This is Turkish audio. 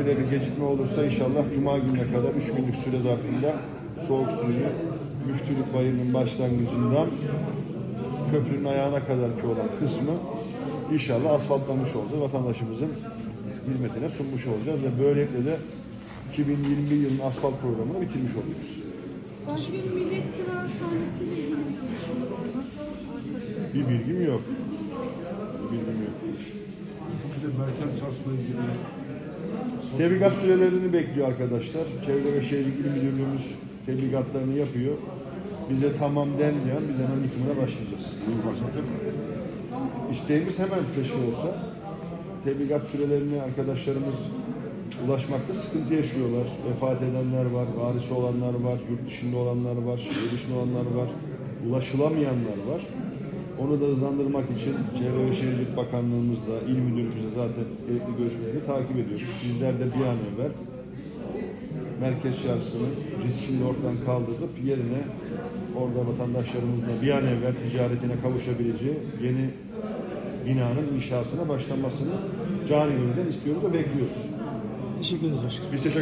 öyle bir gecikme olursa inşallah Cuma gününe kadar 3 günlük süre zarfında soğuk suyu Müftülük Bayırı'nın başlangıcından köprünün ayağına kadar ki olan kısmı inşallah asfaltlamış olacağız. Vatandaşımızın hizmetine sunmuş olacağız ve böylelikle de 2021 yılının asfalt programını bitirmiş oluyoruz. Başkanım millet kıraathanesiyle ilgili bir bilgim yok. Bir bilgim yok. Bir de Berken Çarşı'la ilgili Tebligat sürelerini bekliyor arkadaşlar. Çevre ve Şehircilik İl Müdürlüğümüz tebligatlarını yapıyor. Bize tamam denmeyen biz hemen yıkımına başlayacağız. İsteğimiz hemen keşke olsa. Tebligat sürelerini arkadaşlarımız ulaşmakta sıkıntı yaşıyorlar. Vefat edenler var, varisi olanlar var, yurt dışında olanlar var, şehir dışında olanlar var, ulaşılamayanlar var. Onu da hızlandırmak için Çevre ve Şehircilik Bakanlığımızla, İl Müdürlüğümüzle zaten gerekli görüşmeleri takip ediyoruz. Bizler de bir an evvel merkez çarşısının riskini ortadan kaldırıp yerine orada vatandaşlarımızla bir an evvel ticaretine kavuşabileceği yeni binanın inşasına başlamasını cani gönülden istiyoruz ve bekliyoruz. Teşekkür ederiz başkanım. Biz teşekkür